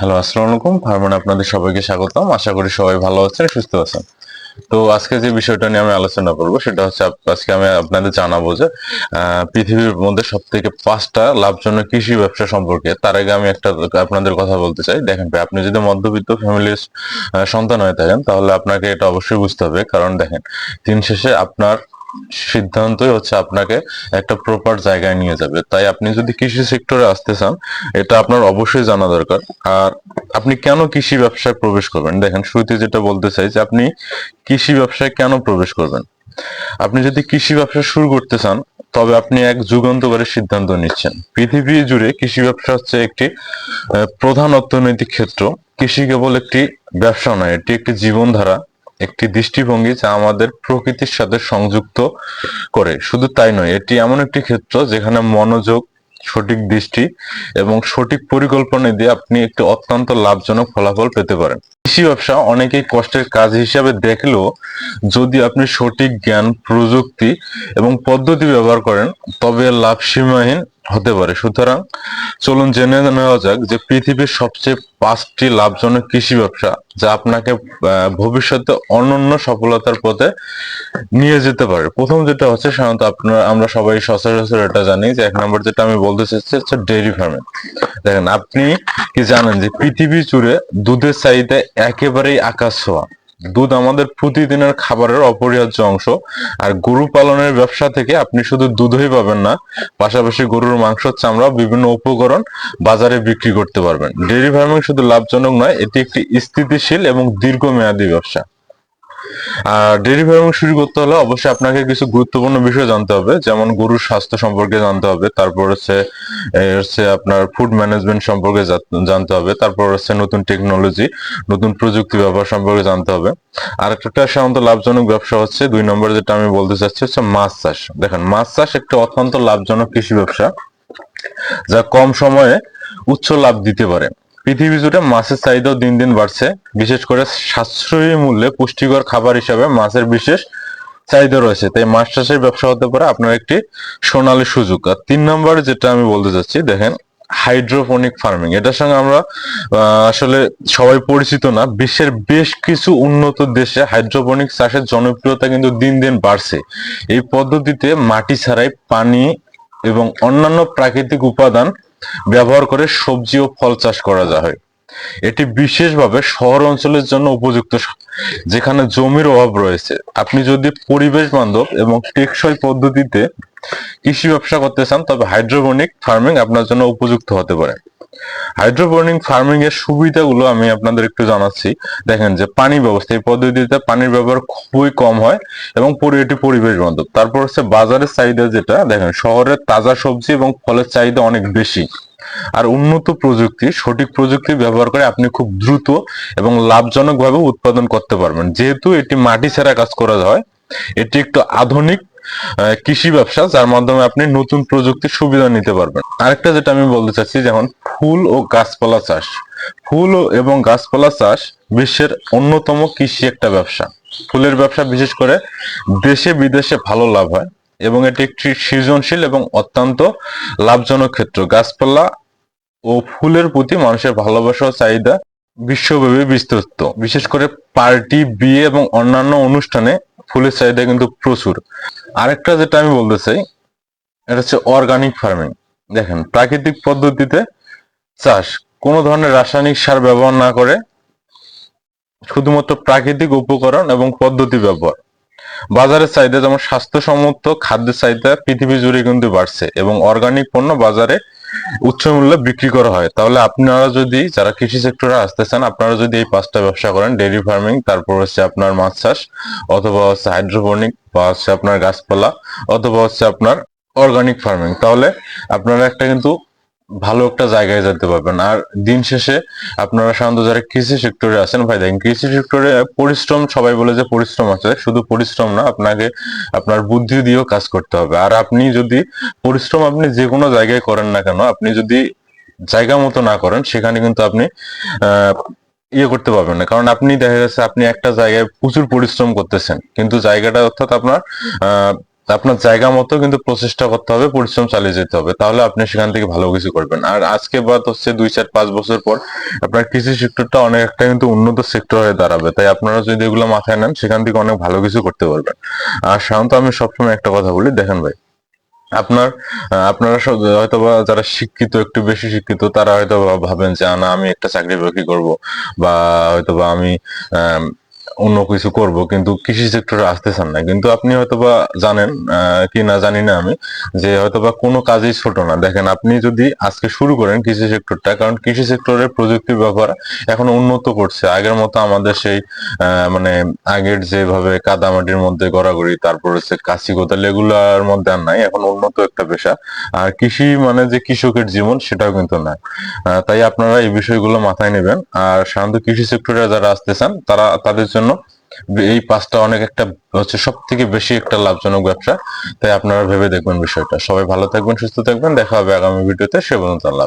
Hello, আসসালামু আলাইকুম। ফার্মান আপনাদের সবাইকে স্বাগতম। আশা করি সবাই ভালো আছেন, সুস্থ আছেন। তো আজকে যে বিষয়টা নিয়ে আমি আলোচনা করব, সেটা হচ্ছে আজকে আমি আপনাদের জানাব যে পৃথিবীর মধ্যে সব থেকে পাঁচটা লাভজনক কৃষি ব্যবসা সম্পর্কে। তার আগে আমি একটা আপনাদের কথা বলতে চাই। দেখেন ভাই, আপনি যদি মধ্যবিত্ত ফ্যামিলির সন্তান হয়ে থাকেন, তাহলে আপনাকে এটা অবশ্যই বুঝতে হবে। কারণ দেখেন, দিন শেষে আপনার সিদ্ধান্তই হচ্ছে আপনাকে একটা প্রপার জায়গায় নিয়ে যাবে। তাই আপনি যদি কৃষি সেক্টরে আসতে চান, এটা আপনার অবশ্যই জানা দরকার। আর আপনি কেন কৃষি ব্যবসায় প্রবেশ করবেন? দেখেন, শুরুতে যেটা বলতে চাই যে আপনি কৃষি ব্যবসায় কেন প্রবেশ করবেন? আপনি যদি কৃষি ব্যবসা শুরু করতে চান, তবে আপনি এক যুগান্তকারী সিদ্ধান্ত নিচ্ছেন। পৃথিবী জুড়ে কৃষি ব্যবসা হচ্ছে একটি প্রধান অর্থনৈতিক ক্ষেত্র। কৃষি কেবল একটি ব্যবসা নয়, এটি একটি জীবনধারা। একটি দৃষ্টিভঙ্গি যা আমাদের প্রকৃতির সাথে সংযুক্ত করে। শুধু তাই নয়, এটি এমন একটি ক্ষেত্র যেখানে মনোযোগ, সঠিক দৃষ্টি এবং সঠিক পরিকল্পনা দিয়ে আপনি একটি অত্যন্ত লাভজনক ফলাফল পেতে পারেন। কৃষি ব্যবসা অনেকেই কষ্টের কাজ হিসাবে দেখলেও যদি আপনি সঠিক জ্ঞান, প্রযুক্তি এবং পদ্ধতি ব্যবহার করেন, তবে লাভ সীমাহীন হতে পারে। সুতরাং চলুন জেনে নেওয়া যাক যে পৃথিবীর সবচেয়ে পাঁচটি লাভজনক কৃষি ব্যবসা যা আপনাকে ভবিষ্যতে অনন্য সফলতার পথে নিয়ে যেতে পারে। প্রথম যেটা হচ্ছে সাধারণত আপনার, আমরা সবাই সচরাচর এটা জানি যে এক নম্বর যেটা আমি বলতে চাচ্ছি হচ্ছে ডেয়ারি ফার্মিং দেখেন, আপনি কি জানেন যে পৃথিবী জুড়ে দুধের চাহিদা একেবারেই আকাশ ছোঁয়া? দুধ আমাদের প্রতিদিনের খাবারের অপরিহার্য অংশ। আর গরু পালনের ব্যবসা থেকে আপনি শুধু দুধই পাবেন না, পাশাপাশি গরুর মাংস, চামড়া, বিভিন্ন উপকরণ বাজারে বিক্রি করতে পারবেন। ডেয়ারি ফার্মিং শুধু লাভজনক নয়, এটি একটি স্থিতিশীল এবং দীর্ঘমেয়াদী ব্যবসা। আর ডেয়ারি ফার্মিং শুরু করতে হলে অবশ্যই আপনাকে কিছু গুরুত্বপূর্ণ বিষয় জানতে হবে, যেমন গরুর স্বাস্থ্য সম্পর্কে জানতে হবে, তারপর হচ্ছে হচ্ছে আপনার ফুড ম্যানেজমেন্ট সম্পর্কে জানতে হবে, তারপর হচ্ছে নতুন টেকনোলজি নতুন প্রযুক্তি ব্যবহার সম্পর্কে জানতে হবে। আর একটা সাধারণত লাভজনক ব্যবসা হচ্ছে, দুই নম্বরে যেটা আমি বলতে চাচ্ছি হচ্ছে মাছ চাষ। দেখেন, মাছ চাষ একটা অত্যন্ত লাভজনক কৃষি ব্যবসা, যা কম সময়ে উচ্চ লাভ দিতে পারে। পৃথিবী জুড়ে মাছের চাহিদাও দিন দিন বাড়ছে। বিশেষ করে সাশ্রয়ী মূল্যে পুষ্টিকর খাবার হিসাবে মাছের বিশেষ চাহিদা রয়েছে। তাই মাছ চাষের ব্যবসা হতে পারে আপনার একটি সোনালী সুযোগ। আর তিন নম্বর যেটা আমি বলতে চাচ্ছি, দেখেন, হাইড্রোপনিক ফার্মিং। এটার সঙ্গে আমরা আসলে সবাই পরিচিত না। বিশ্বের বেশ কিছু উন্নত দেশে হাইড্রোপনিক চাষের জনপ্রিয়তা কিন্তু দিন দিন বাড়ছে। এই পদ্ধতিতে মাটি ছাড়াই পানি এবং অন্যান্য প্রাকৃতিক উপাদান ব্যবহার করে সবজি ও ফল চাষ করা যায়। এটি বিশেষভাবে শহর অঞ্চলের জন্য উপযুক্ত যেখানে জমির অভাব রয়েছে। আপনি যদি পরিবেশ বান্ধব এবং টেকসই পদ্ধতিতে কৃষি ব্যবসা করতে চান, তবে হাইড্রোপনিক ফার্মিং আপনার জন্য উপযুক্ত হতে পারে। হাইড্রোপনিক ফার্মিং এর সুবিধাগুলো আমি আপনাদের একটু জানাচ্ছি। দেখেন যে পানি ব্যবস্থা, এই পদ্ধতিতে পানির ব্যবহার খুবই কম হয় এবং এটি পরিবেশ বান্ধব তারপর হচ্ছে বাজারের চাহিদা যেটা, দেখেন শহরের তাজা সবজি এবং ফলের চাহিদা অনেক বেশি। আর উন্নত প্রযুক্তি, সঠিক প্রযুক্তি ব্যবহার করে আপনি খুব দ্রুত এবং লাভজনকভাবে উৎপাদন করতে পারবেন। যেহেতু এটি মাটি ছাড়া কাজ করা হয়, এটি একটু আধুনিক কৃষি ব্যবসা, যার মাধ্যমে আপনি নতুন প্রযুক্তির সুবিধা নিতে পারবেন। আরেকটা যেটা আমি বলতে চাচ্ছি, যেমন ফুল ও গাছপালা চাষ। ফুল এবং গাছপালা চাষ বিশ্বের অন্যতম কৃষি একটা ব্যবসা। ফুলের ব্যবসা বিশেষ করে দেশে বিদেশে ভালো লাভ হয় এবং এটি একটি সৃজনশীল এবং অত্যন্ত লাভজনক ক্ষেত্র। গাছপালা ও ফুলের প্রতি মানুষের ভালোবাসা ও চাহিদা বিশ্বব্যাপী বিস্তৃত। বিশেষ করে পার্টি, বিয়ে এবং অন্যান্য অনুষ্ঠানে ফুলের চাহিদা কিন্তু প্রচুর। আরেকটা যেটা আমি বলতে চাই, এটা হচ্ছে অর্গানিক ফার্মিং দেখেন, প্রাকৃতিক পদ্ধতিতে চাষ, কোনো ধরনের রাসায়নিক সার ব্যবহার না করে শুধুমাত্র প্রাকৃতিক উপকরণ এবং পদ্ধতি ব্যবহার। বাজারের চাহিদা যেমন স্বাস্থ্যসম্মত, খাদ্যের চাহিদা পৃথিবী জুড়ে কিন্তু বাড়ছে এবং অর্গানিক পণ্য বাজারে উচ্চ মূল্যে বিক্রি করা হয়। তাহলে আপনারা যদি, যারা কৃষি সেক্টরে আসতে চান, আপনারা যদি এই পাঁচটা ব্যবসা করেন ডেইরি ফার্মিং তারপর হচ্ছে আপনার মাছ চাষ, অথবা হচ্ছে হাইড্রোপনিক বা হচ্ছে আপনার গাছপালা, অথবা হচ্ছে আপনার অর্গানিক ফার্মিং তাহলে আপনারা একটা কিন্তু ভালো একটা জায়গায় যেতে পারবেন। আর দিন শেষে আপনারা সাধারণত যারা কৃষি সেক্টরে আছেন, ভাই দেখেন, কৃষি সেক্টরে পরিশ্রম, সবাই বলে যে পরিশ্রম আছে, শুধু পরিশ্রম না, আপনাকে আপনার বুদ্ধি দিয়েও কাজ করতে হবে। আর আপনি যদি পরিশ্রম আপনি যে কোনো জায়গায় করেন না কেন, আপনি যদি জায়গা মতো না করেন, সেখানে কিন্তু আপনি ইয়ে করতে পারবেন না। কারণ আপনি দেখা যাচ্ছে, আপনি একটা জায়গায় প্রচুর পরিশ্রম করতেছেন, কিন্তু জায়গাটা অর্থাৎ আপনার, আহ আপনার জায়গা মতো কিন্তু প্রচেষ্টা করতে হবে পরিশ্রম চালিয়ে যেতে হবে। তাহলে আপনি সেখান থেকে ভালো কিছু করবেন। আর আজকে বাদ হচ্ছে দুই চার পাঁচ বছর পর আপনার কৃষি সেক্টরটা অনেক একটা কিন্তু উন্নত সেক্টর হয়ে দাঁড়াবে। তাই আপনারা যদি এগুলো মাথায় নেন সেখান থেকে অনেক ভালো কিছু করতে পারবেন। আর সাধারণত আমি সবসময় একটা কথা বলি দেখেন ভাই আপনার আপনারা হয়তো বা যারা শিক্ষিত একটু বেশি শিক্ষিত তারা হয়তো ভাবেন যে "আ, না আমি একটা চাকরি বাকরি করব বা হয়তো বা আমি আম, অন্য কিছু করব কিন্তু কৃষি সেক্টরে আসতে চান না। কিন্তু আপনি হয়তোবা জানেন কি না জানি না আমি যে হয়তোবা কোনো কাজই ছোট না। দেখেন আপনি যদি আজকে শুরু করেন কৃষি সেক্টরটা কারণ কৃষি সেক্টরের প্রযুক্তির ব্যবহার এখন উন্নত করছে। আগের মতো আমাদের সেই মানে আগের যেভাবে কাদামাটির মধ্যে গড়াগড়ি তারপর হচ্ছে কাশি কোদাল এগুলার মধ্যে আর নাই। এখন উন্নত একটা পেশা। আর কৃষি মানে যে কৃষকের জীবন সেটাও কিন্তু না। আহ, তাই আপনারা এই বিষয়গুলো মাথায় নেবেন। আর সাধারণত কৃষি সেক্টরে যারা আসতে চান তারা তাদের জন্য। এই পাঁচটা অনেক একটা হচ্ছে সব থেকে বেশি একটা লাভজনক ব্যবসা। তাই আপনারা ভেবে দেখবেন বিষয়টা। সবাই ভালো থাকবেন, সুস্থ থাকবেন। দেখা হবে আগামী ভিডিওতে। সে পর্যন্ত আল্লাহ